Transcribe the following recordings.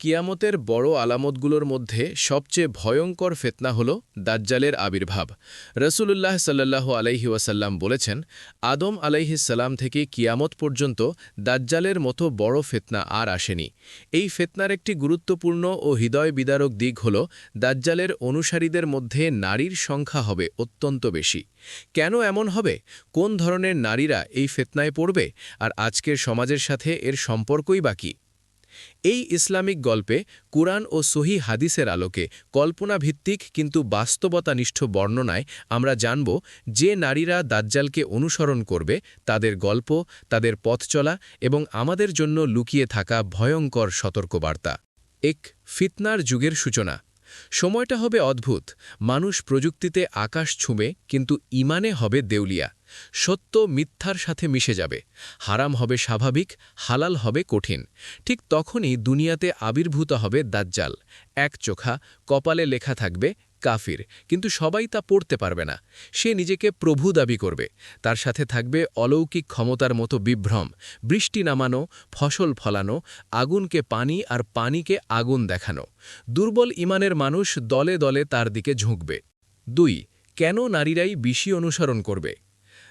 কিয়ামতের বড় আলামতগুলোর মধ্যে সবচেয়ে ভয়ঙ্কর ফেতনা হল দাজ্জালের আবির্ভাব। রসুলুল্লাহ সাল্লাহ আলাইহি ওয়াসাল্লাম বলেছেন, আদম আলাইহিসাল্লাম থেকে কিয়ামত পর্যন্ত দাজ্জালের মতো বড় ফেতনা আর আসেনি। এই ফেতনার একটি গুরুত্বপূর্ণ ও হৃদয় বিদারক দিক হল দাজ্জালের অনুসারীদের মধ্যে নারীর সংখ্যা হবে অত্যন্ত বেশি। কেন এমন হবে? কোন ধরনের নারীরা এই ফেতনায় পড়বে? আর আজকের সমাজের সাথে এর সম্পর্কই বাকি এই ইসলামিক গল্পে কুরআন ও সহি হাদিসের আলোকে কল্পনাভিত্তিক কিন্তু বাস্তবতানিষ্ঠ বর্ণনায় আমরা জানব যে নারীরা দাজ্জালকে অনুসরণ করবে, তাদের গল্প, তাদের পথ চলা এবং আমাদের জন্য লুকিয়ে থাকা ভয়ঙ্কর সতর্কবার্তা। এক ফিতনার যুগের সূচনা। সময়টা হবে অদ্ভুত। মানুষ প্রযুক্তিতে আকাশ ছুঁবে, কিন্তু ইমানে হবে দেউলিয়া। সত্য মিথ্যার সাথে মিশে যাবে। হারাম হবে স্বাভাবিক, হালাল হবে কঠিন। ঠিক তখনই দুনিয়াতে আবির্ভূত হবে দাজ্জাল। এক চোখা, কপালে লেখা থাকবে কাফির, কিন্তু সবাই তা পড়তে পারবে না। সে নিজেকে প্রভু দাবি করবে। তার সাথে থাকবে অলৌকিক ক্ষমতার মতো বিভ্রম, বৃষ্টি নামানো, ফসল ফলানো, আগুনকে পানি আর পানিকে আগুন দেখানো। দুর্বল ইমানের মানুষ দলে দলে তার দিকে ঝুঁকবে। দুই, কেন নারীরাই বিশি অনুসরণ করবে?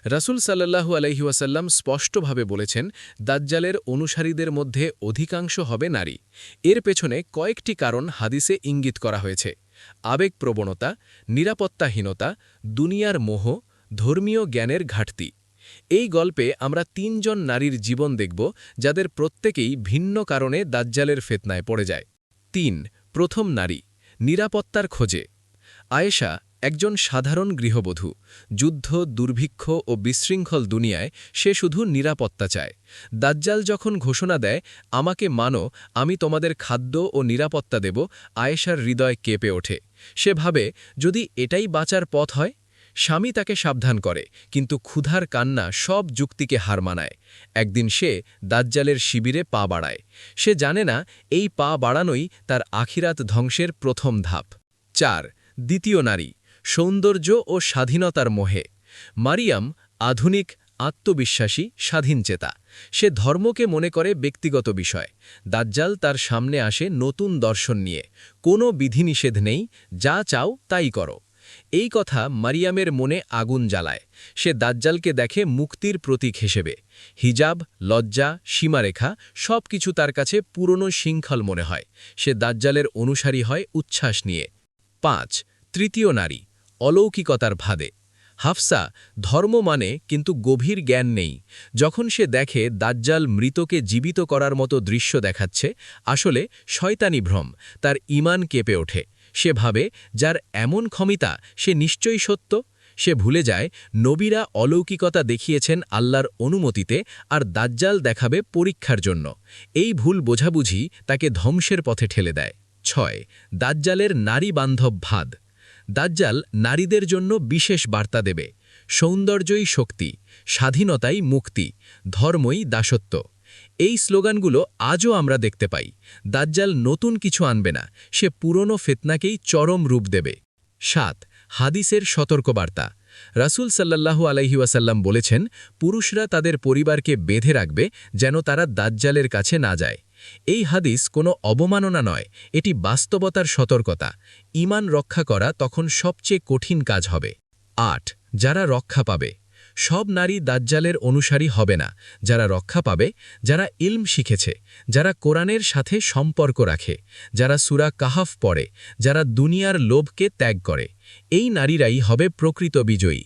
রাসুল সাল্লাহু আলহিউসাল্লাম স্পষ্টভাবে বলেছেন, দাজ্জালের অনুসারীদের মধ্যে অধিকাংশ হবে নারী। এর পেছনে কয়েকটি কারণ হাদিসে ইঙ্গিত করা হয়েছে। আবেগপ্রবণতা, নিরাপত্তাহীনতা, দুনিয়ার মোহ, ধর্মীয় জ্ঞানের ঘাটতি। এই গল্পে আমরা তিনজন নারীর জীবন দেখব যাদের প্রত্যেকেই ভিন্ন কারণে দাজ্জালের ফেতনায় পড়ে যায়। তিন, প্রথম নারী, নিরাপত্তার খোঁজে। আয়েশা একজন সাধারণ গৃহবধূ। যুদ্ধ, দুর্ভিক্ষ ও বিশৃঙ্খল দুনিয়ায় সে শুধু নিরাপত্তা চায়। দাজ্জাল যখন ঘোষণা দেয়, আমাকে মানো, আমি তোমাদের খাদ্য ও নিরাপত্তা দেব আয়েশার হৃদয় কেঁপে ওঠে। সে ভাবে, যদি এটাই বাঁচার পথ হয়? স্বামী তাকে সাবধান করে, কিন্তু ক্ষুধার কান্না সব যুক্তিকে হার মানায়। একদিন সে দাজ্জালের শিবিরে পা বাড়ায়। সে জানে না, এই পা বাড়ানোই তার আখিরাত ধ্বংসের প্রথম ধাপ। চার, দ্বিতীয় নারী। সৌন্দর্য ও স্বাধীনতার মোহে। মারিয়াম আধুনিক, আত্মবিশ্বাসী স্বাধীনচেতা সে ধর্মকে মনে করে ব্যক্তিগত বিষয়। দাজ্জাল তার সামনে আসে নতুন দর্শন নিয়ে। কোনো বিধিনিষেধ নেই, যা চাও তাই করো। এই কথা মারিয়ামের মনে আগুন জ্বালায়। সে দাজ্জালকে দেখে মুক্তির প্রতীক হিসেবে। হিজাব, লজ্জা, সীমারেখা সব কিছু তার কাছে পুরনো শৃঙ্খল মনে হয়। সে দাজ্জালের অনুসারী হয় উচ্ছ্বাস নিয়ে। পাঁচ, তৃতীয় নারী। অলৌকিকতার ভাদে। হাফসা, ধর্ম মানে কিন্তু গভীর জ্ঞান নেই। যখন সে দেখে দাজ্জাল মৃতকে জীবিত করার মতো দৃশ্য দেখাচ্ছে, আসলে শয়তানি ভ্রম, তার ইমান কেঁপে ওঠে। সে ভাবে, যার এমন ক্ষমিতা, সে নিশ্চয়ই সত্য। সে ভুলে যায়, নবীরা অলৌকিকতা দেখিয়েছেন আল্লাহর অনুমতিতে আর দাজ্জাল দেখাবে পরীক্ষার জন্য। এই ভুল বোঝাবুঝি তাকে ধ্বংসের পথে ঠেলে দেয়। ছয়, দাজ্জালের নারী বান্ধব ভাদ। দাজ্জাল নারীদের জন্য বিশেষ বার্তা দেবে। সৌন্দর্যই শক্তি, স্বাধীনতাই মুক্তি, ধর্মই দাসত্ব। এই স্লোগানগুলো আজও আমরা দেখতে পাই। দাজ্জাল নতুন কিছু আনবে না, সে পুরনো ফেতনাকেই চরম রূপ দেবে। সাত, হাদিসের সতর্কবার্তা। রাসুল সাল্লাল্লাহু আলাইহিওয়াসাল্লাম বলেছেন, পুরুষরা তাদের পরিবারকে বেঁধে রাখবে যেন তারা দাজ্জালের কাছে না যায়। এই হাদিস কোনো অবমাননা নয়, এটি বাস্তবতার সতর্কতা। ইমান রক্ষা করা তখন সবচেয়ে কঠিন কাজ হবে। আট, যারা রক্ষা পাবে। সব নারী দাজ্জালের অনুসারী হবে না। যারা রক্ষা পাবে, যারা ইলম শিখেছে, যারা কোরআনের সাথে সম্পর্ক রাখে, যারা সুরা কাহাফ পড়ে, যারা দুনিয়ার লোভকে ত্যাগ করে, এই নারীরাই হবে প্রকৃত বিজয়ী।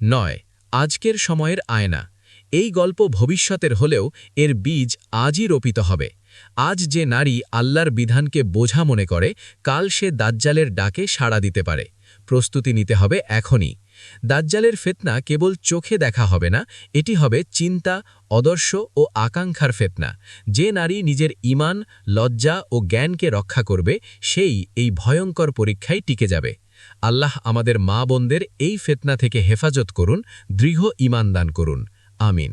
নয়, আজকের সময়ের আয়না। এই গল্প ভবিষ্যতের হলেও এর বীজ আজই রোপিত হবে। আজ যে নারী আল্লাহর বিধানকে বোঝা মনে করে, কাল সে দাজ্জালের ডাকে সাড়া দিতে পারে। প্রস্তুতি নিতে হবে এখনই। দাজ্জালের ফেতনা কেবল চোখে দেখা হবে না, এটি হবে চিন্তা, অদর্শ ও আকাঙ্ক্ষার ফেতনা। যে নারী নিজের ইমান লজ্জা ও জ্ঞানকে রক্ষা করবে, সেই এই ভয়ঙ্কর পরীক্ষায় টিকে যাবে। আল্লাহ আমাদের মা বোনদের এই ফেতনা থেকে হেফাজত করুন, দৃঢ় ইমান দান করুন। আমিন।